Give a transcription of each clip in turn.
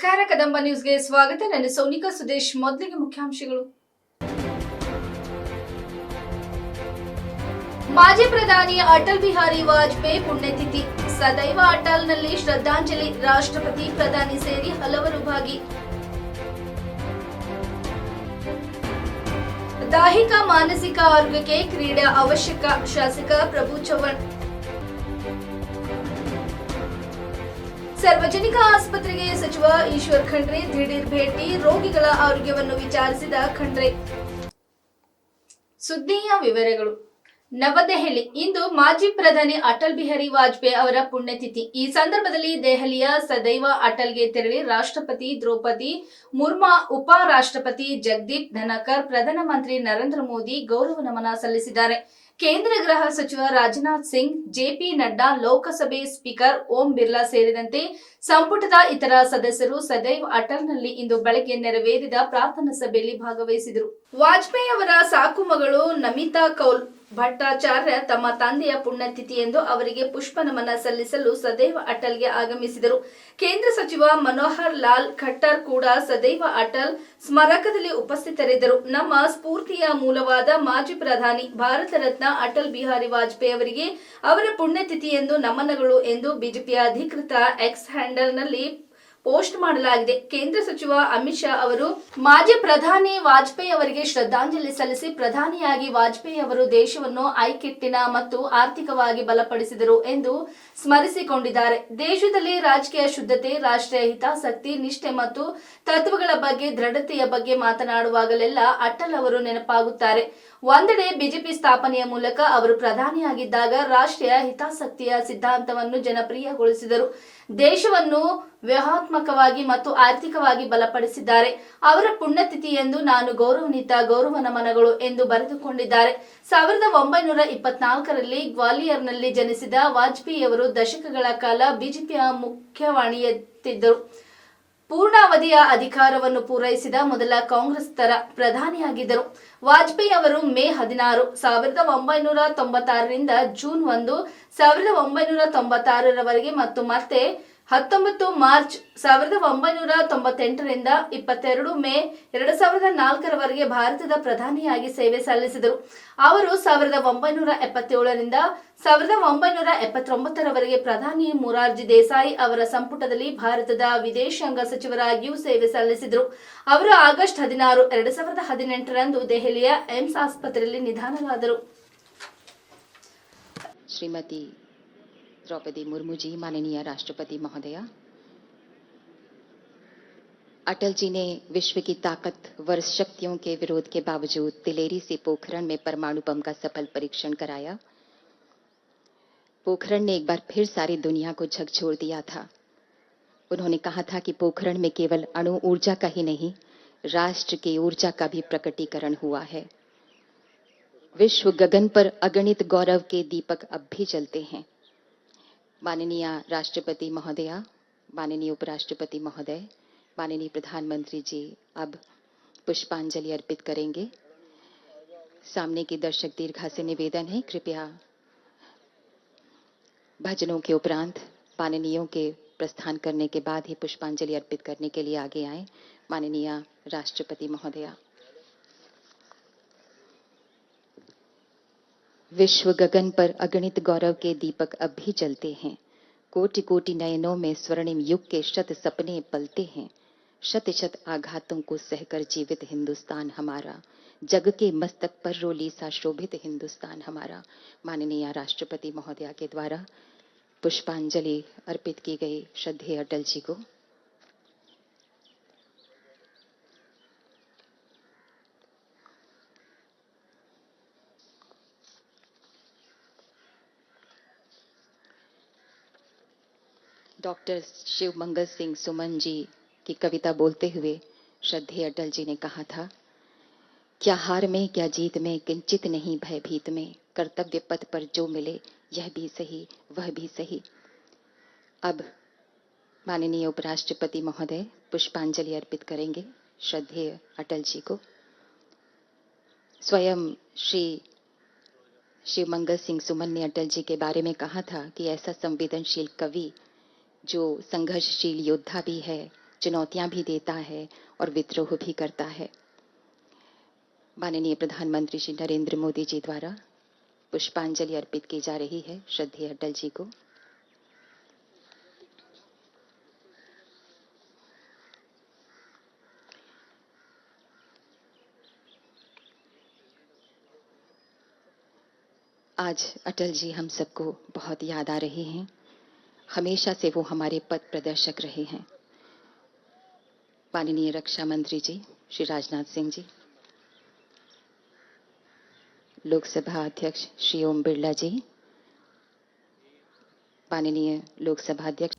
ನಮಸ್ಕಾರ, ಕದಂಬ ನ್ಯೂಸ್ಗೆ ಸ್ವಾಗತ. ನನ್ನ ಸೌನಿಕಾ ಸುದೇಶ್. ಮೊದಲಿಗೆ ಮುಖ್ಯಾಂಶಗಳು. ಮಾಜಿ ಪ್ರಧಾನಿ ಅಟಲ್ ಬಿಹಾರಿ ವಾಜಪೇಯಿ ಪುಣ್ಯತಿಥಿ. ಸದೈವ ಅಟಲ್ನಲ್ಲಿ ಶ್ರದ್ಧಾಂಜಲಿ. ರಾಷ್ಟ್ರಪತಿ ಪ್ರಧಾನಿ ಸೇರಿ ಹಲವರು ಭಾಗಿ. ದೈಹಿಕ, ಮಾನಸಿಕ ಆರೋಗ್ಯಕ್ಕೆ ಕ್ರೀಡೆ ಅವಶ್ಯಕ. ಶಾಸಕ ಪ್ರಭು ಚವ್ಹಾಣ್ ಸಾರ್ವಜನಿಕ ಆಸ್ಪತ್ರೆಗೆ ಸಚಿವ ಈಶ್ವರ್ ಖಂಡ್ರೆ ದಿಢೀರ್ ಭೇಟಿ, ರೋಗಿಗಳ ಆರೋಗ್ಯವನ್ನು ವಿಚಾರಿಸಿದ ಖಂಡ್ರೆ. ಸುದ್ದಿಯ ವಿವರಗಳು. ನವದೆಹಲಿ, ಇಂದು ಮಾಜಿ ಪ್ರಧಾನಿ ಅಟಲ್ ಬಿಹಾರಿ ವಾಜಪೇಯಿ ಅವರ ಪುಣ್ಯತಿಥಿ. ಈ ಸಂದರ್ಭದಲ್ಲಿ ದೆಹಲಿಯ ಸದೈವ ಅಟಲ್ಗೆ ತೆರಳಿ ರಾಷ್ಟ್ರಪತಿ ದ್ರೌಪದಿ ಮುರ್ಮಾ ಉಪರಾಷ್ಟ್ರಪತಿ ಜಗದೀಪ್ ಧನಕರ್, ಪ್ರಧಾನಮಂತ್ರಿ ನರೇಂದ್ರ ಮೋದಿ ಗೌರವ ನಮನ ಸಲ್ಲಿಸಿದ್ದಾರೆ. ಕೇಂದ್ರ ಗೃಹ ಸಚಿವ ರಾಜನಾಥ್ ಸಿಂಗ್, ಜೆಪಿ ನಡ್ಡಾ, ಲೋಕಸಭೆ ಸ್ಪೀಕರ್ ಓಂ ಬಿರ್ಲಾ ಸೇರಿದಂತೆ ಸಂಪುಟದ ಇತರ ಸದಸ್ಯರು ಸದೈವ್ ಅಟಲ್ನಲ್ಲಿ ಇಂದು ಬೆಳಗ್ಗೆ ನೆರವೇರಿದ ಪ್ರಾರ್ಥನಾ ಸಭೆಯಲ್ಲಿ ಭಾಗವಹಿಸಿದರು. ವಾಜಪೇಯಿ ಅವರ ಸಾಕು ಮಗಳು ನಮಿತಾ ಕೌಲ್ ಭಟ್ಟಾಚಾರ್ಯ ತಮ್ಮ ತಂದೆಯ ಪುಣ್ಯತಿಥಿ ಎಂದು ಅವರಿಗೆ ಪುಷ್ಪ ನಮನ ಸಲ್ಲಿಸಲು ಸದೈವ ಅಟಲ್ಗೆ ಆಗಮಿಸಿದರು. ಕೇಂದ್ರ ಸಚಿವ ಮನೋಹರ್ ಲಾಲ್ ಖಟ್ಟರ್ ಕೂಡ ಸದೈವ ಅಟಲ್ ಸ್ಮಾರಕದಲ್ಲಿ ಉಪಸ್ಥಿತರಿದ್ದರು. ನಮ್ಮ ಸ್ಫೂರ್ತಿಯ ಮೂಲವಾದ ಮಾಜಿ ಪ್ರಧಾನಿ ಭಾರತ ರತ್ನ ಅಟಲ್ ಬಿಹಾರಿ ವಾಜಪೇಯಿ ಅವರಿಗೆ ಅವರ ಪುಣ್ಯತಿಥಿ ಎಂದು ನಮನಗಳು ಎಂದು ಬಿಜೆಪಿಯ ಅಧಿಕೃತ ಎಕ್ಸ್ ಹ್ಯಾಂಡಲ್ನಲ್ಲಿ ಪೋಸ್ಟ್ ಮಾಡಲಾಗಿದೆ. ಕೇಂದ್ರ ಸಚಿವ ಅಮಿತ್ ಶಾ ಅವರು ಮಾಜಿ ಪ್ರಧಾನಿ ವಾಜಪೇಯಿ ಅವರಿಗೆ ಶ್ರದ್ಧಾಂಜಲಿ ಸಲ್ಲಿಸಿ ಪ್ರಧಾನಿಯಾಗಿ ವಾಜಪೇಯಿ ಅವರು ದೇಶವನ್ನು ಐಕೆಟ್ಟಿನ ಮತ್ತು ಆರ್ಥಿಕವಾಗಿ ಬಲಪಡಿಸಿದರು ಎಂದು ಸ್ಮರಿಸಿಕೊಂಡಿದ್ದಾರೆ. ದೇಶದಲ್ಲಿ ರಾಜಕೀಯ ಶುದ್ಧತೆ, ರಾಷ್ಟ್ರೀಯ ಹಿತಾಸಕ್ತಿ, ನಿಷ್ಠೆ ಮತ್ತು ತತ್ವಗಳ ಬಗ್ಗೆ ದೃಢತೆಯ ಬಗ್ಗೆ ಮಾತನಾಡುವಾಗಲೆಲ್ಲ ಅಟಲ್ ಅವರು ನೆನಪಾಗುತ್ತಾರೆ. ಒಂದೆಡೆ ಬಿಜೆಪಿ ಸ್ಥಾಪನೆಯ ಮೂಲಕ ಅವರು ಪ್ರಧಾನಿಯಾಗಿದ್ದಾಗ ರಾಷ್ಟ್ರೀಯ ಹಿತಾಸಕ್ತಿಯ ಸಿದ್ಧಾಂತವನ್ನು ಜನಪ್ರಿಯಗೊಳಿಸಿದರು. ದೇಶವನ್ನು ವ್ಯೂಹಾತ್ಮಕವಾಗಿ ಮತ್ತು ಆರ್ಥಿಕವಾಗಿ ಬಲಪಡಿಸಿದ್ದಾರೆ. ಅವರ ಪುಣ್ಯತಿಥಿ ಎಂದು ನಾನು ಗೌರವನಿತ ಗೌರವ ನಮನಗಳು ಎಂದು ಬರೆದುಕೊಂಡಿದ್ದಾರೆ. ಸಾವಿರದ ಒಂಬೈನೂರ ಇಪ್ಪತ್ನಾಲ್ಕರಲ್ಲಿ ಗ್ವಾಲಿಯರ್ನಲ್ಲಿ ಜನಿಸಿದ ವಾಜಪೇಯಿ ಅವರು ದಶಕಗಳ ಕಾಲ ಬಿಜೆಪಿಯ ಮುಖ್ಯವಾಣಿಯತ್ತಿದ್ದರು. ಪೂರ್ಣಾವಧಿಯ ಅಧಿಕಾರವನ್ನು ಪೂರೈಸಿದ ಮೊದಲ ಕಾಂಗ್ರೆಸ್ ತರ ಪ್ರಧಾನಿಯಾಗಿದ್ದರು. ವಾಜಪೇಯಿ ಅವರು ಮೇ ಹದಿನಾರು, ಸಾವಿರದ ಒಂಬೈನೂರ ತೊಂಬತ್ತಾರರಿಂದ ಜೂನ್ ಒಂದು, ಸಾವಿರದ ಒಂಬೈನೂರ ತೊಂಬತ್ತಾರರವರೆಗೆ ಮತ್ತು ಮತ್ತೆ ಹತ್ತೊಂಬತ್ತು ಮಾರ್ಚ್ ಸಾವಿರದ ಒಂಬೈನೂರ ತೊಂಬತ್ತೆಂಟರಿಂದ ಇಪ್ಪತ್ತೆರಡು ಮೇ ಎರಡು ಸಾವಿರದ ನಾಲ್ಕರವರೆಗೆ ಭಾರತದ ಪ್ರಧಾನಿಯಾಗಿ ಸೇವೆ ಸಲ್ಲಿಸಿದರು. ಅವರು ಸಾವಿರದ ಒಂಬೈನೂರ ಎಪ್ಪತ್ತೇಳರಿಂದ ಸಾವಿರದ ಒಂಬೈನೂರ ಎಪ್ಪತ್ತೊಂಬತ್ತರವರೆಗೆ ಪ್ರಧಾನಿ ಮೊರಾರ್ಜಿ ದೇಸಾಯಿ ಅವರ ಸಂಪುಟದಲ್ಲಿ ಭಾರತದ ವಿದೇಶಾಂಗ ಸಚಿವರಾಗಿಯೂ ಸೇವೆ ಸಲ್ಲಿಸಿದರು. ಅವರು ಆಗಸ್ಟ್ ಹದಿನಾರು, ಎರಡು ಸಾವಿರದ ಹದಿನೆಂಟರಂದು ದೆಹಲಿಯ ಏಮ್ಸ್ ಆಸ್ಪತ್ರೆಯಲ್ಲಿ ನಿಧನರಾದರು. ಶ್ರೀಮತಿ द्रौपदी मुर्मू जी, माननीय राष्ट्रपति महोदया। अटल जी ने विश्व की ताकतवर शक्तियों के विरोध के बावजूद तिलेरी से पोखरण में परमाणु बम का सफल परीक्षण कराया। पोखरण ने एक बार फिर सारी दुनिया को झकझोर दिया था। उन्होंने कहा था कि पोखरण में केवल अणु ऊर्जा का ही नहीं, राष्ट्र की ऊर्जा का भी प्रकटीकरण हुआ है। विश्व गगन पर अगणित गौरव के दीपक अब भी जलते हैं। माननीय राष्ट्रपति महोदया, माननीय उपराष्ट्रपति महोदय, माननीय प्रधानमंत्री जी अब पुष्पांजलि अर्पित करेंगे। सामने की दर्शक दीर्घा से निवेदन है, कृपया भजनों के उपरांत माननीयों के प्रस्थान करने के बाद ही पुष्पांजलि अर्पित करने के लिए आगे आए। माननीय राष्ट्रपति महोदया। विश्व गगन पर अगणित गौरव के दीपक अब भी जलते हैं। कोटि कोटि नयनों में स्वर्णिम युग के शत सपने पलते हैं। शत शत आघातों को सहकर जीवित हिंदुस्तान हमारा। जग के मस्तक पर रोली सा शोभित हिंदुस्तान हमारा। माननीय राष्ट्रपति महोदया के द्वारा पुष्पांजलि अर्पित की गई। श्रद्धेय अटल जी को। डॉक्टर शिव मंगल सिंह सुमन जी की कविता बोलते हुए श्रद्धे अटल जी ने कहा था, क्या हार में, क्या जीत में, किंचित नहीं भयभीत में, कर्तव्य पथ पर जो मिले, यह भी सही, वह भी सही। अब माननीय उपराष्ट्रपति महोदय, पुष्पांजलि अर्पित करेंगे श्रद्धेय अटल जी को। स्वयं श्री शिव मंगल सिंह सुमन ने अटल जी के बारे में कहा था कि ऐसा संवेदनशील कवि जो संघर्षशील योद्धा भी है, चुनौतियाँ भी देता है और विद्रोह भी करता है। माननीय प्रधानमंत्री श्री नरेंद्र मोदी जी द्वारा पुष्पांजलि अर्पित की जा रही है। श्रद्धेय अटल जी को। आज अटल जी हम सबको बहुत याद आ रहे हैं। हमेशा से वो हमारे पथ प्रदर्शक रहे हैं। माननीय रक्षा मंत्री जी, श्री राजनाथ सिंह जी, लोकसभा अध्यक्ष श्री ओम बिरला जी, माननीय लोकसभा अध्यक्ष।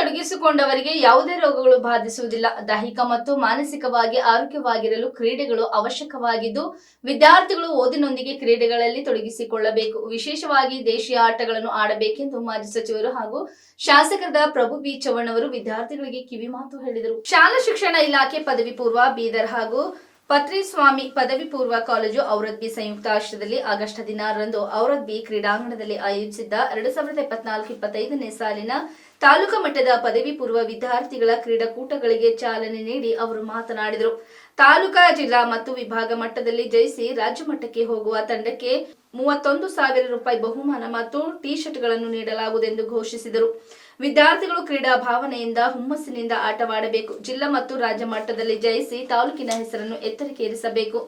ತೊಡಗಿಸಿಕೊಂಡವರಿಗೆ ಯಾವುದೇ ರೋಗಗಳು ಬಾಧಿಸುವುದಿಲ್ಲ. ದೈಹಿಕ ಮತ್ತು ಮಾನಸಿಕವಾಗಿ ಆರೋಗ್ಯವಾಗಿರಲು ಕ್ರೀಡೆಗಳು ಅವಶ್ಯಕವಾಗಿದ್ದು, ವಿದ್ಯಾರ್ಥಿಗಳು ಓದಿನೊಂದಿಗೆ ಕ್ರೀಡೆಗಳಲ್ಲಿ ತೊಡಗಿಸಿಕೊಳ್ಳಬೇಕು. ವಿಶೇಷವಾಗಿ ದೇಶೀಯ ಆಟಗಳನ್ನು ಆಡಬೇಕೆಂದು ಮಾಜಿ ಸಚಿವರು ಹಾಗೂ ಶಾಸಕರಾದ ಪ್ರಭು ಬಿ. ಚವ್ಹಾಣ್ ಅವರು ವಿದ್ಯಾರ್ಥಿಗಳಿಗೆ ಕಿವಿಮಾತು ಹೇಳಿದರು. ಶಾಲಾ ಶಿಕ್ಷಣ ಇಲಾಖೆ ಪದವಿ ಪೂರ್ವ ಬೀದರ್ ಹಾಗೂ ಪತ್ರಿಸ್ವಾಮಿ ಪದವಿ ಪೂರ್ವ ಕಾಲೇಜು ಔರದ್ಬಿ ಸಂಯುಕ್ತ ಆಶ್ರಯದಲ್ಲಿ ಆಗಸ್ಟ್ ಹದಿನಾರರಂದು ಔರದ್ಬಿ ಕ್ರೀಡಾಂಗಣದಲ್ಲಿ ಆಯೋಜಿಸಿದ್ದ ಎರಡು ಸಾವಿರದ ಇಪ್ಪತ್ನಾಲ್ಕು ಇಪ್ಪತ್ತೈದನೇ ಸಾಲಿನ ತಾಲೂಕಾ ಮಟ್ಟದ ಪದವಿ ಪೂರ್ವ ವಿದ್ಯಾರ್ಥಿಗಳ ಕ್ರೀಡಾಕೂಟಗಳಿಗೆ ಚಾಲನೆ ನೀಡಿ ಅವರು ಮಾತನಾಡಿದರು. ತಾಲೂಕಾ ಜಿಲ್ಲಾ ಮತ್ತು ವಿಭಾಗ ಮಟ್ಟದಲ್ಲಿ ಜಯಿಸಿ ರಾಜ್ಯ ಮಟ್ಟಕ್ಕೆ ಹೋಗುವ ತಂಡಕ್ಕೆ ಮೂವತ್ತೊಂದು ಸಾವಿರ ರೂಪಾಯಿ ಬಹುಮಾನ ಮತ್ತು ಟಿ ಶರ್ಟ್ಗಳನ್ನು ನೀಡಲಾಗುವುದೆಂದು ಘೋಷಿಸಿದರು. ವಿದ್ಯಾರ್ಥಿಗಳು ಕ್ರೀಡಾ ಭಾವನೆಯಿಂದ, ಹುಮ್ಮಸ್ಸಿನಿಂದ ಆಟವಾಡಬೇಕು. ಜಿಲ್ಲಾ ಮತ್ತು ರಾಜ್ಯ ಮಟ್ಟದಲ್ಲಿ ಜಯಿಸಿ ತಾಲೂಕಿನ ಹೆಸರನ್ನು ಎತ್ತರಕ್ಕೇರಿಸಬೇಕು.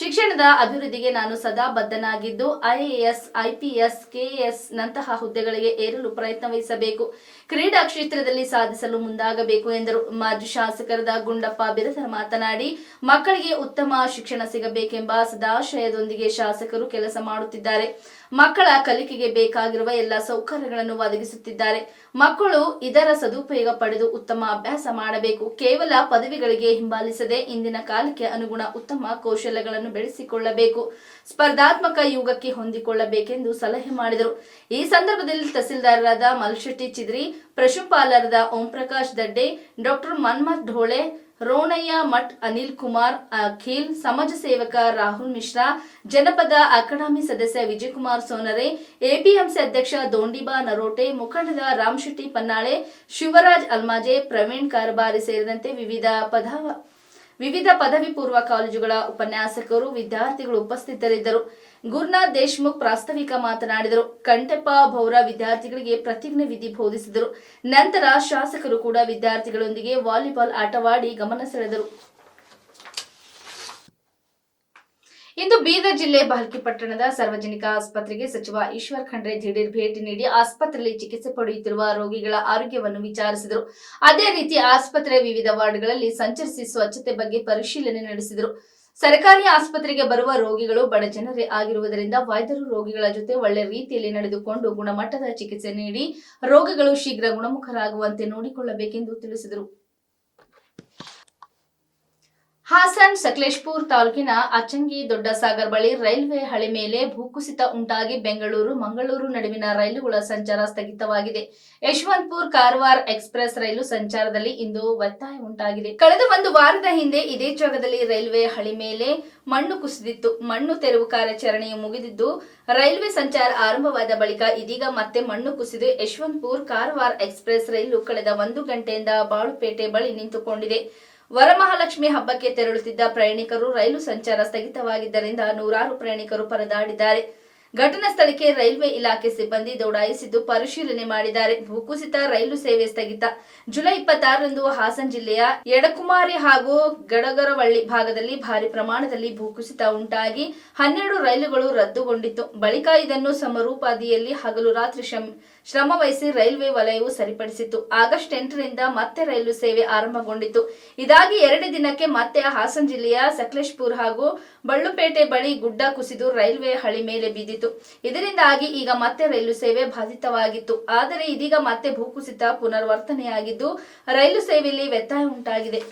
ಶಿಕ್ಷಣದ ಅಭಿವೃದ್ಧಿಗೆ ನಾನು ಸದಾ ಬದ್ಧನಾಗಿದ್ದು, ಐಎಎಸ್, ಐಪಿಎಸ್, ಕೆಎಎಸ್ ನಂತಹ ಹುದ್ದೆಗಳಿಗೆ ಏರಲು ಪ್ರಯತ್ನ ವಹಿಸಬೇಕು. ಕ್ರೀಡಾ ಕ್ಷೇತ್ರದಲ್ಲಿ ಸಾಧಿಸಲು ಮುಂದಾಗಬೇಕು ಎಂದರು. ಮಾಜಿ ಶಾಸಕರಾದ ಗುಂಡಪ್ಪ ಬಿರಸರ ಮಾತನಾಡಿ, ಮಕ್ಕಳಿಗೆ ಉತ್ತಮ ಶಿಕ್ಷಣ ಸಿಗಬೇಕೆಂಬ ಸದಾಶಯದೊಂದಿಗೆ ಶಾಸಕರು ಕೆಲಸ ಮಾಡುತ್ತಿದ್ದಾರೆ. ಮಕ್ಕಳ ಕಲಿಕೆಗೆ ಬೇಕಾಗಿರುವ ಎಲ್ಲ ಸೌಕರ್ಯಗಳನ್ನು ಒದಗಿಸುತ್ತಿದ್ದಾರೆ. ಮಕ್ಕಳು ಇದರ ಸದುಪಯೋಗ ಪಡೆದು ಉತ್ತಮ ಅಭ್ಯಾಸ ಮಾಡಬೇಕು. ಕೇವಲ ಪದವಿಗಳಿಗೆ ಹಿಂಬಾಲಿಸದೆ ಇಂದಿನ ಕಾಲಕ್ಕೆ ಅನುಗುಣ ಉತ್ತಮ ಕೌಶಲ್ಯಗಳನ್ನು ಬೆಳೆಸಿಕೊಳ್ಳಬೇಕು. ಸ್ಪರ್ಧಾತ್ಮಕ ಯುಗಕ್ಕೆ ಹೊಂದಿಕೊಳ್ಳಬೇಕೆಂದು ಸಲಹೆ ಮಾಡಿದರು. ಈ ಸಂದರ್ಭದಲ್ಲಿ ತಹಸೀಲ್ದಾರರಾದ ಮಲ್ಶೆಟ್ಟಿ ಚಿದ್ರಿ, ಪ್ರಶುಪಾಲರದ ಓಂ ಪ್ರಕಾಶ್ ದಡ್ಡೆ, ಡಾಕ್ಟರ್ ಮನ್ಮಥ್ ಢೋಳೆ ರೋಣಯ್ಯ ಮಠ್ ಅನಿಲ್ ಕುಮಾರ್, ಅಖಿಲ್, ಸಮಾಜ ಸೇವಕ ರಾಹುಲ್ ಮಿಶ್ರಾ, ಜನಪದ ಅಕಾಡೆಮಿ ಸದಸ್ಯ ವಿಜಯಕುಮಾರ್ ಸೋನರೆ, ಎಪಿಎಂಸಿ ಅಧ್ಯಕ್ಷ ದೋಂಡಿಬಾ ನರೋಟೆ ಮುಖಂಡದ ರಾಮ್ ಶೆಟ್ಟಿ ಪನ್ನಾಳೆ, ಶಿವರಾಜ್ ಅಲ್ಮಾಜೆ, ಪ್ರವೀಣ್ ಕಾರಬಾರಿ ಸೇರಿದಂತೆ ವಿವಿಧ ಪದ ವಿವಿಧ ಪದವಿ ಪೂರ್ವ ಕಾಲೇಜುಗಳ ಉಪನ್ಯಾಸಕರು, ವಿದ್ಯಾರ್ಥಿಗಳು ಉಪಸ್ಥಿತರಿದ್ದರು. ಗುರುನಾಥ್ ದೇಶ್ಮುಖ್ ಪ್ರಾಸ್ತಾವಿಕ ಮಾತನಾಡಿದರು. ಕಂಟೆಪ್ಪ ಭೌರ ವಿದ್ಯಾರ್ಥಿಗಳಿಗೆ ಪ್ರತಿಜ್ಞೆ ವಿಧಿ ಬೋಧಿಸಿದರು. ನಂತರ ಶಾಸಕರು ಕೂಡ ವಿದ್ಯಾರ್ಥಿಗಳೊಂದಿಗೆ ವಾಲಿಬಾಲ್ ಆಟವಾಡಿ ಗಮನ ಸೆಳೆದರು. ಇಂದು ಬೀದರ್ ಜಿಲ್ಲೆ ಬಾಲ್ಕಿ ಪಟ್ಟಣದ ಸಾರ್ವಜನಿಕ ಆಸ್ಪತ್ರೆಗೆ ಸಚಿವ ಈಶ್ವರ್ ಖಂಡ್ರೆ ದಿಢೀರ್ ಭೇಟಿ ನೀಡಿ ಆಸ್ಪತ್ರೆಯಲ್ಲಿ ಚಿಕಿತ್ಸೆ ಪಡೆಯುತ್ತಿರುವ ರೋಗಿಗಳ ಆರೋಗ್ಯವನ್ನು ವಿಚಾರಿಸಿದರು. ಅದೇ ರೀತಿ ಆಸ್ಪತ್ರೆಯ ವಿವಿಧ ವಾರ್ಡ್ಗಳಲ್ಲಿ ಸಂಚರಿಸಿ ಸ್ವಚ್ಛತೆ ಬಗ್ಗೆ ಪರಿಶೀಲನೆ ನಡೆಸಿದರು. ಸರ್ಕಾರಿ ಆಸ್ಪತ್ರೆಗೆ ಬರುವ ರೋಗಿಗಳು ಬಡ ಜನರೇ ಆಗಿರುವುದರಿಂದ ವೈದ್ಯರು ರೋಗಿಗಳ ಜೊತೆ ಒಳ್ಳೆ ರೀತಿಯಲ್ಲಿ ನಡೆದುಕೊಂಡು ಗುಣಮಟ್ಟದ ಚಿಕಿತ್ಸೆ ನೀಡಿ ರೋಗಿಗಳು ಶೀಘ್ರ ಗುಣಮುಖರಾಗುವಂತೆ ನೋಡಿಕೊಳ್ಳಬೇಕೆಂದು ತಿಳಿಸಿದರು. ಹಾಸನ್ ಸಕಲೇಶ್ಪುರ್ ತಾಲೂಕಿನ ಅಚ್ಚಂಗಿ ದೊಡ್ಡ ಸಾಗರ್ ಬಳಿ ರೈಲ್ವೆ ಹಳಿ ಮೇಲೆ ಭೂಕುಸಿತ ಉಂಟಾಗಿ ಬೆಂಗಳೂರು, ಮಂಗಳೂರು ನಡುವಿನ ರೈಲುಗಳ ಸಂಚಾರ ಸ್ಥಗಿತವಾಗಿದೆ. ಯಶವಂತಪುರ್ ಕಾರವಾರ್ ಎಕ್ಸ್ಪ್ರೆಸ್ ರೈಲು ಸಂಚಾರದಲ್ಲಿ ಇಂದು ಒತ್ತಾಯ ಉಂಟಾಗಿದೆ. ಕಳೆದ ಒಂದು ವಾರದ ಹಿಂದೆ ಇದೇ ಜಾಗದಲ್ಲಿ ರೈಲ್ವೆ ಹಳಿ ಮೇಲೆ ಮಣ್ಣು ಕುಸಿದಿತ್ತು. ಮಣ್ಣು ತೆರವು ಕಾರ್ಯಾಚರಣೆಯು ಮುಗಿದಿದ್ದು, ರೈಲ್ವೆ ಸಂಚಾರ ಆರಂಭವಾದ ಬಳಿಕ ಇದೀಗ ಮತ್ತೆ ಮಣ್ಣು ಕುಸಿದು ಯಶವಂತಪುರ್ ಕಾರವಾರ್ ಎಕ್ಸ್ಪ್ರೆಸ್ ರೈಲು ಕಳೆದ ಒಂದು ಗಂಟೆಯಿಂದ ಬಾಳುಪೇಟೆ ಬಳಿ ನಿಂತುಕೊಂಡಿದೆ. ವರಮಹಾಲಕ್ಷ್ಮಿ ಹಬ್ಬಕ್ಕೆ ತೆರಳುತ್ತಿದ್ದ ಪ್ರಯಾಣಿಕರು ರೈಲು ಸಂಚಾರ ಸ್ಥಗಿತವಾಗಿದ್ದರಿಂದ ನೂರಾರು ಪ್ರಯಾಣಿಕರು ಪರದಾಡಿದ್ದಾರೆ. ಘಟನಾ ಸ್ಥಳಕ್ಕೆ ರೈಲ್ವೆ ಇಲಾಖೆ ಸಿಬ್ಬಂದಿ ದೌಡಾಯಿಸಿದ್ದು ಪರಿಶೀಲನೆ ಮಾಡಿದ್ದಾರೆ. ಭೂಕುಸಿತ, ರೈಲು ಸೇವೆ ಸ್ಥಗಿತ. ಜುಲೈ ಇಪ್ಪತ್ತಾರರಂದು ಹಾಸನ ಜಿಲ್ಲೆಯ ಎಡಕುಮಾರಿ ಹಾಗೂ ಗಡಗರವಳ್ಳಿ ಭಾಗದಲ್ಲಿ ಭಾರಿ ಪ್ರಮಾಣದಲ್ಲಿ ಭೂಕುಸಿತ ಉಂಟಾಗಿ ಹನ್ನೆರಡು ರೈಲುಗಳು ರದ್ದುಗೊಂಡಿತ್ತು. ಬಳಿಕ ಇದನ್ನು ಸಮರೂಪಾದಿಯಲ್ಲಿ ಹಗಲು ರಾತ್ರಿ ಶ್ರಮ ವಹಿಸಿ ರೈಲ್ವೆ ವಲಯವು ಸರಿಪಡಿಸಿತ್ತು. ಆಗಸ್ಟ್ ಎಂಟರಿಂದ ಮತ್ತೆ ರೈಲು ಸೇವೆ ಆರಂಭಗೊಂಡಿತು ಇದಾಗಿ ಎರಡು ದಿನಕ್ಕೆ ಮತ್ತೆ ಹಾಸನ ಜಿಲ್ಲೆಯ ಸಕಲೇಶ್ಪುರ್ ಹಾಗೂ ಬಳ್ಳುಪೇಟೆ ಬಳಿ ಗುಡ್ಡ ಕುಸಿದು ರೈಲ್ವೆ ಹಳಿ ಮೇಲೆ ಬಿದ್ದಿತು ಇದರಿಂದಾಗಿ ಈಗ ಮತ್ತೆ ರೈಲು ಸೇವೆ ಬಾಧಿತವಾಗಿತ್ತು. ಆದರೆ ಇದೀಗ ಮತ್ತೆ ಭೂಕುಸಿತ ಪುನರ್ವರ್ತನೆಯಾಗಿದ್ದು ರೈಲು ಸೇವೆಯಲ್ಲಿ ವ್ಯತ್ಯಯ ಉಂಟಾಗಿದೆ.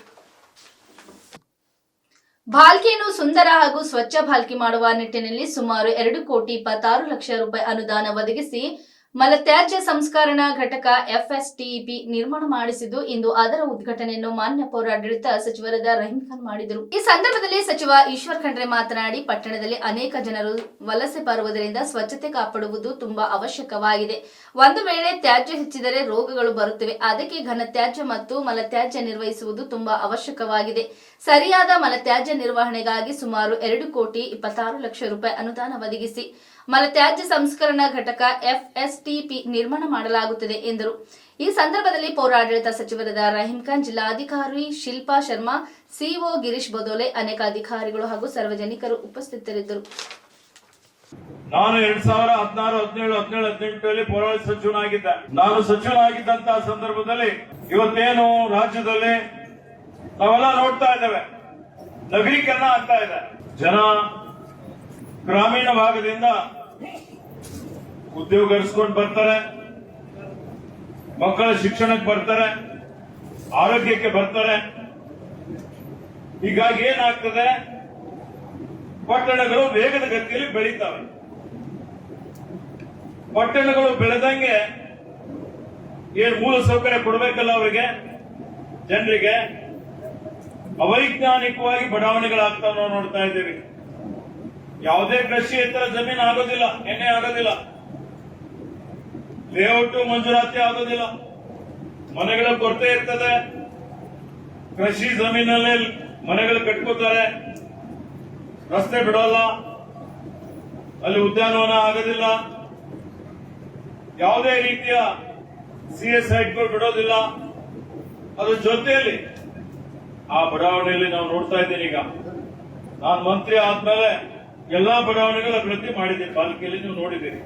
ಭಾಲ್ಕಿಯನ್ನು ಸುಂದರ ಹಾಗೂ ಸ್ವಚ್ಛ ಭಾಲ್ಕಿ ಮಾಡುವ ನಿಟ್ಟಿನಲ್ಲಿ ಸುಮಾರು ಎರಡು ಕೋಟಿ ಇಪ್ಪತ್ತಾರು ಲಕ್ಷ ರೂಪಾಯಿ ಅನುದಾನ ಒದಗಿಸಿ ಮಲತ್ಯಾಜ್ಯ ಸಂಸ್ಕರಣಾ ಘಟಕ ಎಫ್ಎಸ್ಟಿಪಿ ನಿರ್ಮಾಣ ಮಾಡಿಸಿದ್ದು ಇಂದು ಅದರ ಉದ್ಘಾಟನೆಯನ್ನು ಮಾನ್ಯ ಪೌರಾಡಳಿತ ಸಚಿವರಾದ ರಹೀಂ ಖಾನ್ ಮಾಡಿದರು. ಈ ಸಂದರ್ಭದಲ್ಲಿ ಸಚಿವ ಈಶ್ವರ್ ಖಂಡ್ರೆ ಮಾತನಾಡಿ, ಪಟ್ಟಣದಲ್ಲಿ ಅನೇಕ ಜನರು ವಲಸೆ ಬರುವುದರಿಂದ ಸ್ವಚ್ಛತೆ ಕಾಪಾಡುವುದು ತುಂಬಾ ಅವಶ್ಯಕವಾಗಿದೆ. ಒಂದು ವೇಳೆ ತ್ಯಾಜ್ಯ ಹೆಚ್ಚಿದರೆ ರೋಗಗಳು ಬರುತ್ತವೆ. ಅದಕ್ಕೆ ಘನತ್ಯಾಜ್ಯ ಮತ್ತು ಮಲತ್ಯಾಜ್ಯ ನಿರ್ವಹಿಸುವುದು ತುಂಬಾ ಅವಶ್ಯಕವಾಗಿದೆ. ಸರಿಯಾದ ಮಲತ್ಯಾಜ್ಯ ನಿರ್ವಹಣೆಗಾಗಿ ಸುಮಾರು ಎರಡು ಕೋಟಿ ಇಪ್ಪತ್ತಾರು ಲಕ್ಷ ರೂಪಾಯಿ ಅನುದಾನ ಒದಗಿಸಿ ಮಲತ್ಯಾಜ್ಯ ಸಂಸ್ಕರಣಾ ಘಟಕ ಎಫ್ಎಸ್ಟಿಪಿ ನಿರ್ಮಾಣ ಮಾಡಲಾಗುತ್ತದೆ ಎಂದರು. ಈ ಸಂದರ್ಭದಲ್ಲಿ ಪೌರಾಡಳಿತ ಸಚಿವರಾದ ರಹೀಂ ಖಾನ್, ಜಿಲ್ಲಾಧಿಕಾರಿ ಶಿಲ್ಪಾ ಶರ್ಮಾ ಸಿಒ ಗಿರೀಶ್ ಬದೋಲೆ ಅನೇಕ ಅಧಿಕಾರಿಗಳು ಹಾಗೂ ಸಾರ್ವಜನಿಕರು ಉಪಸ್ಥಿತರಿದ್ದರು. ನಾನು ಎರಡ್ ಸಾವಿರ ಹದಿನಾರು, ಹದಿನೇಳು ಹದಿನೇಳು, ಹದಿನೆಂಟರಲ್ಲಿ ಪೌರಾಡಳಿತ ಸಚಿವನಾಗಿದ್ದೆ. ನಾನು ಸಚಿವನಾಗಿದ್ದಂತಹ ಸಂದರ್ಭದಲ್ಲಿ ಇವತ್ತೇನು ರಾಜ್ಯದಲ್ಲಿ ನಾವೆಲ್ಲ ನೋಡ್ತಾ ಇದ್ದೇವೆ. ನಗರೀಕರಣ ಆಗ್ತಾ ಇದೆ. ಜನ ಗ್ರಾಮೀಣ ಭಾಗದಿಂದ ಉದ್ಯೋಗ ಹರಿಸ್ಕೊಂಡು ಬರ್ತಾರೆ, ಮಕ್ಕಳ ಶಿಕ್ಷಣಕ್ಕೆ ಬರ್ತಾರೆ, ಆರೋಗ್ಯಕ್ಕೆ ಬರ್ತಾರೆ. ಹೀಗಾಗಿ ಏನಾಗ್ತದೆ? ಪಟ್ಟಣಗಳು ವೇಗದ ಗತಿಯಲ್ಲಿ ಬೆಳೀತವೆ. ಪಟ್ಟಣಗಳು ಬೆಳೆದಂಗೆ ಏನ್ ಮೂಲ ಸೌಕರ್ಯ ಕೊಡಬೇಕಲ್ಲ ಅವರಿಗೆ? ಜನರಿಗೆ ಅವೈಜ್ಞಾನಿಕವಾಗಿ ಬಡಾವಣೆಗಳಾಗ್ತಾವ ನಾವು ನೋಡ್ತಾ ಇದ್ದೀವಿ. ಯಾವುದೇ ಕೃಷಿ ಇತರ ಜಮೀನು ಆಗೋದಿಲ್ಲ, ಎಣ್ಣೆ ಆಗೋದಿಲ್ಲ. ಲೇಔಟ್ ಮಂಜೂರಾತಿ ಆಗೋದಿಲ್ಲ. ಮನೆಗಳ ಕೊರತೆ ಇರ್ತದೆ. ಕೃಷಿ ಜಮೀನಲ್ಲೇ ಮನೆಗಳು ಕಟ್ಕೋತಾರೆ. ರಸ್ತೆ ಬಿಡೋಲ್ಲ. ಅಲ್ಲಿ ಉದ್ಯಾನವನ ಆಗೋದಿಲ್ಲ. ಯಾವುದೇ ರೀತಿಯ ಸಿ ಎಸ್ ಐಟ್ಗಳು ಬಿಡೋದಿಲ್ಲ. ಅದ್ರ ಜೊತೆಯಲ್ಲಿ ಆ ಬಡಾವಣೆಯಲ್ಲಿ ನಾವು ನೋಡ್ತಾ ಇದ್ದೀನಿ ಈಗ. ನಾನು ಮಂತ್ರಿ ಆದ್ಮೇಲೆ ಎಲ್ಲಾ ಬಡಾವಣೆಗಳು ಅಭಿವೃದ್ಧಿ ಮಾಡಿದೆ. ಪಾಲಿಕೆಯಲ್ಲಿ ನೀವು ನೋಡಿದ್ದೀರಿ.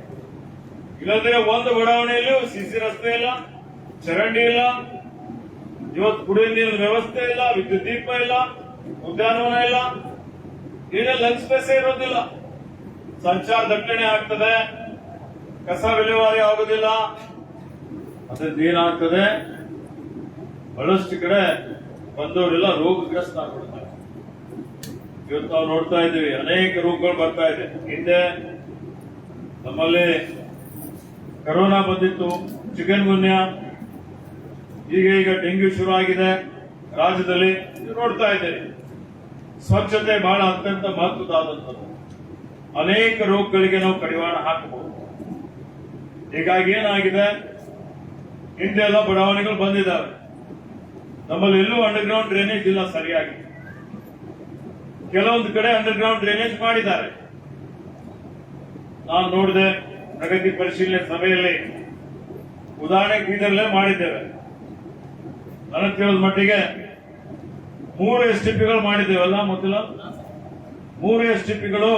ಇಲ್ಲದ್ರೆ ಒಂದು ಬಡಾವಣೆಯಲ್ಲೂ ಸಿಸಿ ರಸ್ತೆ ಇಲ್ಲ, ಚರಂಡಿ ಇಲ್ಲ, ಇವತ್ತು ಕುಡಿಯುವ ನೀರಿನ ವ್ಯವಸ್ಥೆ ಇಲ್ಲ, ವಿದ್ಯುತ್ ದೀಪ ಇಲ್ಲ, ಉದ್ಯಾನವನ ಇಲ್ಲ, ಏನೇ ಲಂಚ್ ಸ್ಪೇಸೇ ಇರೋದಿಲ್ಲ. ಸಂಚಾರ ದಟ್ಟಣೆ ಆಗ್ತದೆ, ಕಸ ವಿಲೇವಾರಿ ಆಗೋದಿಲ್ಲ. ಅದರಿಂದ ಏನಾಗ್ತದೆ? ಬಹಳಷ್ಟು ಕಡೆ ಬಂದವರೆಲ್ಲ ರೋಗಗ್ರಸ್ತ ಆಗ್ಬಿಡ್ತಾರೆ ಇವತ್ತು ನಾವು ನೋಡ್ತಾ ಇದ್ದೀವಿ, ಅನೇಕ ರೋಗಗಳು ಬರ್ತಾ ಇದೆ. ಹಿಂದೆ ನಮ್ಮಲ್ಲಿ ಕರೋನಾ ಬಂದಿತ್ತು ಚಿಕನ್ ಗುನ್ಯ ಈಗ ಈಗ ಡೆಂಗ್ಯೂ ಶುರು ಆಗಿದೆ ರಾಜ್ಯದಲ್ಲಿ. ನೋಡ್ತಾ ಇದ್ದೀರಿ. ಸ್ವಚ್ಛತೆ ಬಹಳ ಅತ್ಯಂತ ಮಹತ್ವದಾದಂಥದ್ದು ಅನೇಕ ರೋಗಗಳಿಗೆ ನಾವು ಕಡಿವಾಣ ಹಾಕಬಹುದು. ಹೀಗಾಗಿ ಏನಾಗಿದೆ? ಹಿಂದೆ ಎಲ್ಲ ಬಡಾವಣೆಗಳು ಬಂದಿದ್ದಾವೆ. ನಮ್ಮಲ್ಲಿ ಎಲ್ಲೂ ಅಂಡರ್ಗ್ರೌಂಡ್ ಡ್ರೈನೇಜ್ ಇಲ್ಲ, ಸರಿಯಾಗಿ. ಕೆಲವೊಂದು ಕಡೆ ಅಂಡರ್ ಗ್ರೌಂಡ್ ಡ್ರೈನೇಜ್ ಮಾಡಿದ್ದಾರೆ. ನಾನು ನೋಡಿದೆ ಪ್ರಗತಿ ಪರಿಶೀಲನೆ ಸಭೆಯಲ್ಲಿ ಉದಾಹರಣೆ ಬೀದರ್ಲೇ ಮಾಡಿದ್ದೇವೆ. ನನಗೆ ತಿಳಿದ ಮಟ್ಟಿಗೆ ಮೂರು ಎಸ್ ಟಿಪಿಗಳು ಮಾಡಿದ್ದೇವಲ್ಲ ಮೊದಲು? ಮೂರು ಎಸ್ ಟಿಪಿಗಳು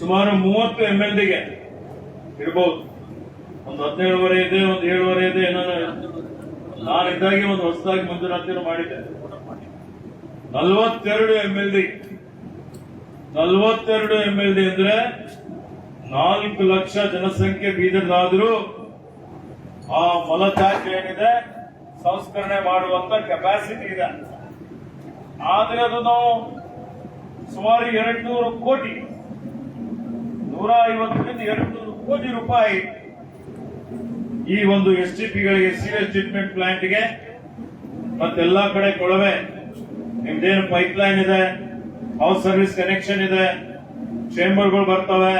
ಸುಮಾರು ಮೂವತ್ತು ಎಂ ಎಲ್ ಡಿಗೆ ಇರಬಹುದು ಒಂದು ಹದಿನೇಳುವರೆ ಇದೆ, ಒಂದು ಏಳುವರೆ ಇದೆ ನಾನು ನಾನಿದ್ದಾಗಿ ಒಂದು ಹೊಸದಾಗಿ ಮಂಜೂರಾತಿಯನ್ನು ಮಾಡಿದ್ದೆ. ನಲವತ್ತೆರಡು ಎಂ ಎಲ್ ಡಿ ನಲವತ್ತೆರಡು ಎಂ ಎಲ್ ಡಿ ಅಂದ್ರೆ ನಾಲ್ಕು ಲಕ್ಷ ಜನಸಂಖ್ಯೆ ಬೀದರ್ದಾದ್ರೂ ಆ ಮಲತ್ಯಾಜ್ಯ ಏನಿದೆ, ಸಂಸ್ಕರಣೆ ಮಾಡುವಂತ ಕೆಪಾಸಿಟಿ ಇದೆ. ಆದ್ರೆ ಅದು ನಾವು ಸುಮಾರು ಎರಡು ನೂರು ಕೋಟಿ, ನೂರ ಐವತ್ತರಿಂದ ಎರಡು ನೂರು ಕೋಟಿ ರೂಪಾಯಿ ಈ ಒಂದು ಎಸ್ ಟಿ ಪಿಗಳಿಗೆ ಸೀರಿಯಸ್ ಟ್ರೀಟ್ಮೆಂಟ್ ಪ್ಲಾಂಟ್ಗೆ ಮತ್ತೆಲ್ಲಾ ಕಡೆ ಕೊಳವೆ. ನಿಮ್ದೇನು ಪೈಪ್ ಲೈನ್ ಇದೆ? ಹೌಸ್ ಸರ್ವಿಸ್ ಕನೆಕ್ಷನ್ ಇದೆ? ಚೇಂಬರ್ಗಳು ಬರ್ತವೆ?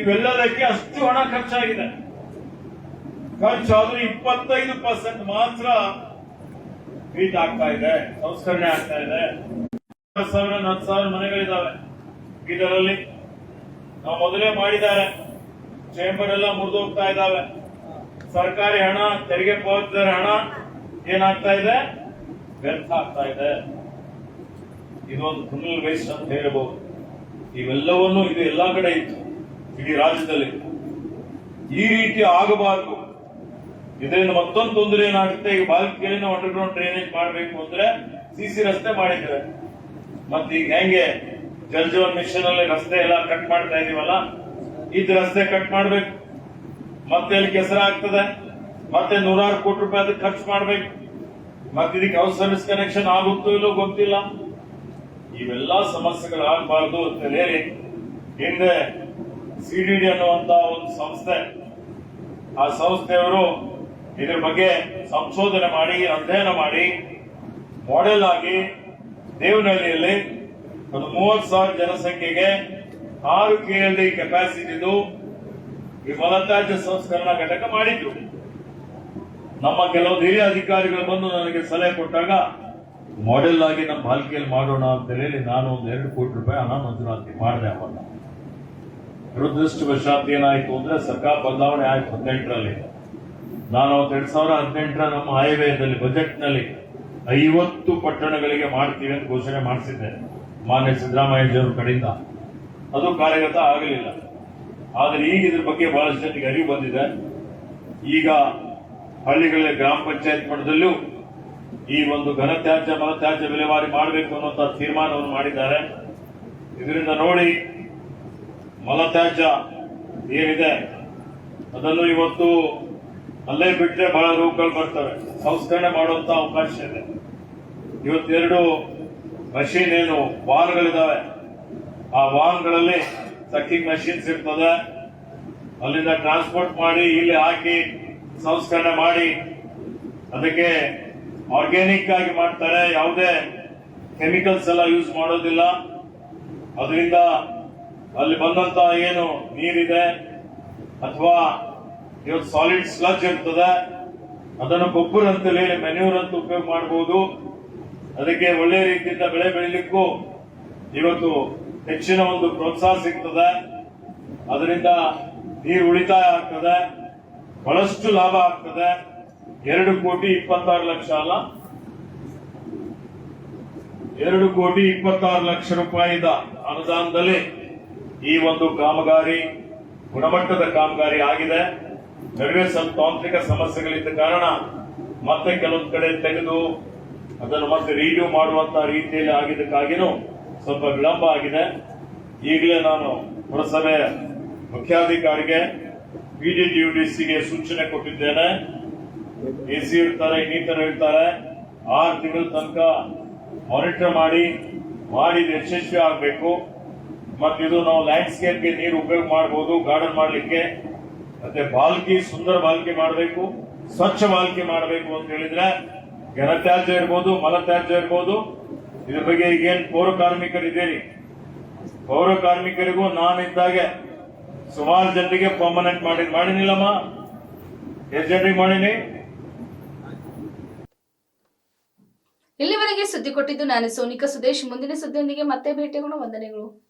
ಇವೆಲ್ಲದಕ್ಕೆ ಅಷ್ಟು ಹಣ ಖರ್ಚಾಗಿದೆ. ಖರ್ಚಾದ್ರೂ ಇಪ್ಪತ್ತೈದು ಪರ್ಸೆಂಟ್ ಮಾತ್ರ ಬೀಟ್ ಆಗ್ತಾ ಇದೆ. ಸಂಸ್ಕರಣೆ ಆಗ್ತಾ ಇದೆ. ಸಾವಿರ, ಹತ್ತು ಸಾವಿರ ಮನೆಗಳಿದಾವೆ. ಇದರಲ್ಲಿ ನಾವು ಮೊದಲೇ ಮಾಡಿದ್ದಾರೆ. ಚೇಂಬರ್ ಎಲ್ಲ ಮುರಿದು ಹೋಗ್ತಾ ಇದ್ದಾವೆ ಸರ್ಕಾರಿ ಹಣ, ತೆರಿಗೆ ಪಾವತಿಸಿದ ಹಣ ಏನಾಗ್ತಾ ಇದೆ? ವ್ಯರ್ಥ ಆಗ್ತಾ ಇದೆ ಇದೊಂದು ಕ್ರಿಮಿನಲ್ ವೇಸ್ಟ್ ಅಂತ ಹೇಳಬಹುದು ಇವೆಲ್ಲವನ್ನು ಇದು ಎಲ್ಲಾ ಕಡೆ ಇತ್ತು. ಇಡೀ ರಾಜ್ಯದಲ್ಲಿ. ಈ ರೀತಿ ಆಗಬಾರದು. ಇದರಿಂದ ಮತ್ತೊಂದು ತೊಂದರೆ ಏನಾಗುತ್ತೆ? ಈಗ ಬಾಲಕಿಯಲ್ಲಿ ಅಂಡರ್ಗ್ರೌಂಡ್ ಡ್ರೈನೇಜ್ ಮಾಡಬೇಕು ಅಂದ್ರೆ ಸಿಸಿ ರಸ್ತೆ ಮಾಡಿದ್ದಾರೆ. ಮತ್ತೆ ಈಗ ಹೆಂಗೆ? ಜಲ್ ಜೀವನ್ ಮಿಷನ್ ಅಲ್ಲಿ ರಸ್ತೆ ಎಲ್ಲ ಕಟ್ ಮಾಡ್ತಾ ಇದೀವಲ್ಲ? ಇದ್ ರಸ್ತೆ ಕಟ್ ಮಾಡ್ಬೇಕು. ಮತ್ತೆ ಅಲ್ಲಿ ಕೆಸರ ಆಗ್ತದೆ ಮತ್ತೆ ನೂರಾರು ಕೋಟಿ ರೂಪಾಯಿ ಅದಕ್ಕೆ ಖರ್ಚು ಮಾಡ್ಬೇಕು. ಮತ್ತೆ ಇದಕ್ಕೆ ಹೌಸ್ ಸರ್ವಿಸ್ ಕನೆಕ್ಷನ್ ಆಗುತ್ತೋ ಇಲ್ಲೋ ಗೊತ್ತಿಲ್ಲ. ಇವೆಲ್ಲ ಸಮಸ್ಯೆಗಳಾಗಬಾರ್ದು ಅಂತ ಹೇಳಿ ಹಿಂದೆ ಸಿಡಿಡಿ ಅನ್ನುವಂತ ಒಂದು ಸಂಸ್ಥೆ, ಆ ಸಂಸ್ಥೆಯವರು ಇದ್ರ ಬಗ್ಗೆ ಸಂಶೋಧನೆ ಮಾಡಿ, ಅಧ್ಯಯನ ಮಾಡಿ ಮಾಡೆಲ್ ಆಗಿ ದೇವನಹಳ್ಳಿಯಲ್ಲಿ ಒಂದು ಮೂವತ್ತು ಸಾವಿರ ಜನಸಂಖ್ಯೆಗೆ ಆರು ಕೆ ಎಲ್ ಡಿ ಕೆಪಾಸಿಟಿದು ಈ ಮಲತ್ಯಾಜ್ಯ ಸಂಸ್ಕರಣಾ ಘಟಕ ಮಾಡಿದ್ರು. ನಮ್ಮ ಕೆಲವು ಹಿರಿಯ ಅಧಿಕಾರಿಗಳು ಬಂದು ನನಗೆ ಸಲಹೆ ಕೊಟ್ಟಾಗ ಮಾಡೆಲ್ ಆಗಿ ನಮ್ಮ ಬಾಲ್ಕಿಯಲ್ಲಿ ಮಾಡೋಣ ಅಂತ ಹೇಳಿ ನಾನು ಒಂದು ಎರಡು ಕೋಟಿ ರೂಪಾಯಿ ಹಣ ಮಂಜೂರಾತಿ ಮಾಡಿದೆ ಅವಾಗ. ದುರದೃಷ್ಟವಶಾತ್ ಏನಾಯಿತು ಅಂದ್ರೆ ಸರ್ಕಾರ ಬದಲಾವಣೆ ಆಯ್ತು ಹದಿನೆಂಟರಲ್ಲಿ. ನಾನು ಎರಡ್ ಸಾವಿರ ಹದಿನೆಂಟರ ನಮ್ಮ ಆಯವ್ಯಯದಲ್ಲಿ ಬಜೆಟ್ನಲ್ಲಿ ಐವತ್ತು ಪಟ್ಟಣಗಳಿಗೆ ಮಾಡ್ತೀವಿ ಅಂತ ಘೋಷಣೆ ಮಾಡಿಸಿದ್ದೆ, ಮಾನ್ಯ ಸಿದ್ದರಾಮಯ್ಯಜಿಯವ್ರ ಕಡೆಯಿಂದ. ಅದು ಕಾರ್ಯಗತ ಆಗಲಿಲ್ಲ. ಆದರೆ ಈಗ ಇದ್ರ ಬಗ್ಗೆ ಬಹಳಷ್ಟು ಜನರಿಗೆ ಅರಿವು ಬಂದಿದೆ. ಈಗ ಹಳ್ಳಿಗಳಲ್ಲಿ ಗ್ರಾಮ ಪಂಚಾಯತ್ ಮಟ್ಟದಲ್ಲೂ ಈ ಒಂದು ಘನತ್ಯಾಜ್ಯ ಮಲತ್ಯಾಜ್ಯ ವಿಲೇವಾರಿ ಮಾಡಬೇಕು ಅನ್ನುವಂತ ತೀರ್ಮಾನವನ್ನು ಮಾಡಿದ್ದಾರೆ. ಇದರಿಂದ ನೋಡಿ ಮಲತ್ಯಾಜ್ಯ ಏನಿದೆ, ಅದನ್ನು ಇವತ್ತು ಅಲ್ಲೇ ಬಿಟ್ಟರೆ ಬಹಳ ರೂಪಗಳು ಬರ್ತವೆ. ಸಂಸ್ಕರಣೆ ಮಾಡುವಂತ ಅವಕಾಶ ಇದೆ. ಇವತ್ತೆರಡು ಮಷೀನ್ ಏನು ವಾಹನಗಳಿದ್ದಾವೆ ಆ ವಾಹನಗಳಲ್ಲಿ ಸಕ್ಕಿಂಗ್ ಮಷೀನ್ಸ್ ಇರ್ತದೆ. ಅಲ್ಲಿಂದ ಟ್ರಾನ್ಸ್ಪೋರ್ಟ್ ಮಾಡಿ ಇಲ್ಲಿ ಹಾಕಿ ಸಂಸ್ಕರಣೆ ಮಾಡಿ ಅದಕ್ಕೆ ಆರ್ಗ್ಯಾನಿಕ್ ಆಗಿ ಮಾಡ್ತಾರೆ. ಯಾವುದೇ ಕೆಮಿಕಲ್ಸ್ ಎಲ್ಲ ಯೂಸ್ ಮಾಡೋದಿಲ್ಲ. ಅದರಿಂದ ಅಲ್ಲಿ ಬಂದಂತ ಏನು ನೀರಿದೆ ಅಥವಾ ಇವತ್ತು ಸಾಲಿಡ್ ಸ್ಲಜ್ ಇರ್ತದೆ. ಅದನ್ನು ಗೊಬ್ಬರ ಅಂತೇಳಿ ಮೆನ್ಯೂರ್ ಅಂತ ಉಪಯೋಗ ಮಾಡಬಹುದು ಅದಕ್ಕೆ ಒಳ್ಳೆ ರೀತಿಯಿಂದ ಬೆಳೆ ಬೆಳಿಲಿಕ್ಕೂ ಇವತ್ತು ಹೆಚ್ಚಿನ ಒಂದು ಪ್ರೋತ್ಸಾಹ ಸಿಗ್ತದೆ. ಅದರಿಂದ ನೀರು ಉಳಿತಾಯ ಆಗ್ತದೆ. ಬಹಳಷ್ಟು ಲಾಭ ಆಗ್ತದೆ. ಎರಡು ಕೋಟಿ ಇಪ್ಪತ್ತಾರು ಲಕ್ಷ ಅಲ್ಲ. ಎರಡು ಕೋಟಿ ಇಪ್ಪತ್ತಾರು ಲಕ್ಷ ರೂಪಾಯಿದ ಅನುದಾನದಲ್ಲಿ ಈ ಒಂದು ಕಾಮಗಾರಿ, ಗುಣಮಟ್ಟದ ಕಾಮಗಾರಿ ಆಗಿದೆ. ನಡುವೆ ಸ್ವಲ್ಪ ತಾಂತ್ರಿಕ ಸಮಸ್ಯೆಗಳಿದ್ದ ಕಾರಣ ಮತ್ತೆ ಕೆಲವೊಂದು ಕಡೆ ತೆಗೆದು ಅದನ್ನು ಮತ್ತೆ ರಿನ್ಯೂ ಮಾಡುವಂತ ರೀತಿಯಲ್ಲಿ ಆಗಿದ್ದಕ್ಕಾಗಿನೂ ಸ್ವಲ್ಪ ವಿಳಂಬ ಆಗಿದೆ. ಈಗಲೇ ನಾನು ಪುರಸಭೆ ಮುಖ್ಯಾಧಿಕಾರಿಗೆ ಪಿಡಿಡಿಯುಡಿಸಿಗೆ ಸೂಚನೆ ಕೊಟ್ಟಿದ್ದೇನೆ. ಎಸಿ ಇರ್ತಾರೆ ಇನ್ನಿತರ ಇರ್ತಾರೆ ಆರು ತಿಂಗಳ ತನಕ ಮಾನಿಟರ್ ಮಾಡಿ ಮಾಡಿ ಯಶಸ್ವಿ ಆಗಬೇಕು. ಮತ್ತೆ ಇದು ನಾವು ಲ್ಯಾಂಡ್ಸ್ಕೇಪ್ಗೆ ನೀರು ಉಪಯೋಗ ಮಾಡಬಹುದು ಗಾರ್ಡನ್ ಮಾಡಲಿಕ್ಕೆ. ಮತ್ತೆ ಬಾಲ್ಕಿ, ಸುಂದರ ಬಾಲ್ಕಿ ಮಾಡಬೇಕು, ಸ್ವಚ್ಛ ಬಾಲ್ಕಿ ಮಾಡಬೇಕು ಅಂತ ಹೇಳಿದ್ರೆ, ಘನತ್ಯಾಜ್ಯ ಇರ್ಬೋದು, ಮಲತ್ಯಾಜ್ಯ ಇರ್ಬೋದು. ಇದ್ರ ಬಗ್ಗೆ ಈಗೇನು ಪೌರ ಕಾರ್ಮಿಕರಿದ್ದೀರಿ ಪೌರ ಕಾರ್ಮಿಕರಿಗೂ ನಾನಿದ್ದಾಗೆ ಸುಮಾರು ಜನರಿಗೆ ಪರ್ಮನೆಂಟ್ ಮಾಡಿ, ಮಾಡಿನಿಲ್ಲಮ್ಮ? ಎಷ್ಟು ಜನರಿಗೆ ಮಾಡಿನಿ? ಇಲ್ಲಿವರೆಗೆ ಸುದ್ದಿ ಕೊಟ್ಟಿದ್ದು ನಾನು ಸೋನಿಕಾ ಸುದೇಶ್. ಮುಂದಿನ ಸುದ್ದಿಯೊಂದಿಗೆ ಮತ್ತೆ ಭೇಟಿಯಾಗೋಣ. ವಂದನೆಗಳು.